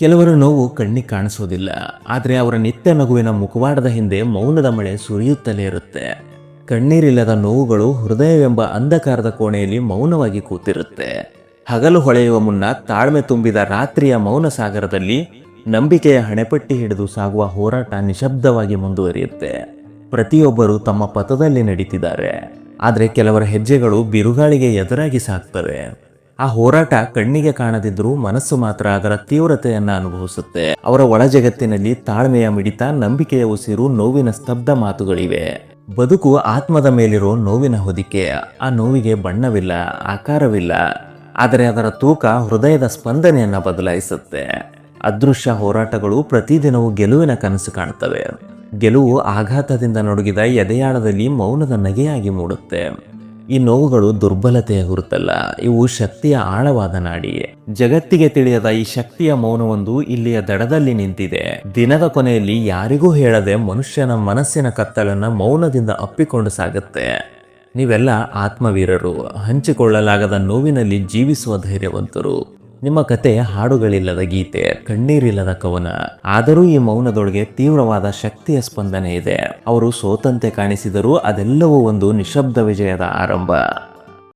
ಕೆಲವರ ನೋವು ಕಣ್ಣಿಗೆ ಕಾಣಿಸೋದಿಲ್ಲ. ಆದರೆ ಅವರ ನಿತ್ಯ ನಗುವಿನ ಮುಖವಾಡದ ಹಿಂದೆ ಮೌನದ ಮಳೆ ಸುರಿಯುತ್ತಲೇ ಇರುತ್ತೆ. ಕಣ್ಣೀರಿಲ್ಲದ ನೋವುಗಳು ಹೃದಯವೆಂಬ ಅಂಧಕಾರದ ಕೋಣೆಯಲ್ಲಿ ಮೌನವಾಗಿ ಕೂತಿರುತ್ತೆ. ಹಗಲು ಹೊಳೆಯುವ ಮುನ್ನ ತಾಳ್ಮೆ ತುಂಬಿದ ರಾತ್ರಿಯ ಮೌನ ಸಾಗರದಲ್ಲಿ ನಂಬಿಕೆಯ ಹಣೆಪಟ್ಟಿ ಹಿಡಿದು ಸಾಗುವ ಹೋರಾಟ ನಿಶಬ್ದವಾಗಿ ಮುಂದುವರಿಯುತ್ತೆ. ಪ್ರತಿಯೊಬ್ಬರು ತಮ್ಮ ಪಥದಲ್ಲಿ ನಡೀತಿದ್ದಾರೆ. ಆದರೆ ಕೆಲವರ ಹೆಜ್ಜೆಗಳು ಬಿರುಗಾಳಿಗೆ ಎದುರಾಗಿ ಸಾಕ್ತವೆ ಆ ಹೋರಾಟ ಕಣ್ಣಿಗೆ ಕಾಣದಿದ್ರೂ ಮನಸ್ಸು ಮಾತ್ರ ಅದರ ತೀವ್ರತೆಯನ್ನ ಅನುಭವಿಸುತ್ತೆ. ಅವರ ಒಳ ಜಗತ್ತಿನಲ್ಲಿ ತಾಳ್ಮೆಯ ಮಿಡಿತ, ನಂಬಿಕೆಯ ಉಸಿರು, ನೋವಿನ ಸ್ತಬ್ಧ ಮಾತುಗಳಿವೆ. ಬದುಕು ಆತ್ಮದ ಮೇಲಿರೋ ನೋವಿನ ಹೊದಿಕೆ. ಆ ನೋವಿಗೆ ಬಣ್ಣವಿಲ್ಲ, ಆಕಾರವಿಲ್ಲ. ಆದರೆ ಅದರ ತೂಕ ಹೃದಯದ ಸ್ಪಂದನೆಯನ್ನ ಬದಲಾಯಿಸುತ್ತೆ. ಅದೃಶ್ಯ ಹೋರಾಟಗಳು ಪ್ರತಿದಿನವೂ ಗೆಲುವಿನ ಕನಸು ಕಾಣ್ತವೆ. ಗೆಲುವು ಆಘಾತದಿಂದ ನಡುಗಿದ ಎದೆಯಾಳದಲ್ಲಿ ಮೌನದ ನಗೆಯಾಗಿ ಮೂಡುತ್ತೆ. ಈ ನೋವುಗಳು ದುರ್ಬಲತೆಯ ಗುರುತಲ್ಲ ಇವು ಶಕ್ತಿಯ ಆಳವಾದ ನಾಡಿಯೇ ಜಗತ್ತಿಗೆ ತಿಳಿಯದ ಈ ಶಕ್ತಿಯ ಮೌನವೊಂದು ಇಲ್ಲಿಯ ದಡದಲ್ಲಿ ನಿಂತಿದೆ. ದಿನದ ಕೊನೆಯಲ್ಲಿ ಯಾರಿಗೂ ಹೇಳದೆ ಮನುಷ್ಯನ ಮನಸ್ಸಿನ ಕತ್ತಲನ್ನ ಮೌನದಿಂದ ಅಪ್ಪಿಕೊಂಡು ಸಾಗುತ್ತೆ. ನೀವೆಲ್ಲ ಆತ್ಮವೀರರು. ಹಂಚಿಕೊಳ್ಳಲಾಗದ ನೋವಿನಲ್ಲಿ ಜೀವಿಸುವ ಧೈರ್ಯವಂತರು. ನಿಮ್ಮ ಕತೆ ಹಾಡುಗಳಿಲ್ಲದ ಗೀತೆ, ಕಣ್ಣೀರಿಲ್ಲದ ಕವನ. ಆದರೂ ಈ ಮೌನದೊಳಗೆ ತೀವ್ರವಾದ ಶಕ್ತಿಯ ಸ್ಪಂದನೆ ಇದೆ. ಅವರು ಸೋತಂತೆ ಕಾಣಿಸಿದರೂ ಅದೆಲ್ಲವೂ ಒಂದು ನಿಶಬ್ದ ವಿಜಯದ ಆರಂಭ.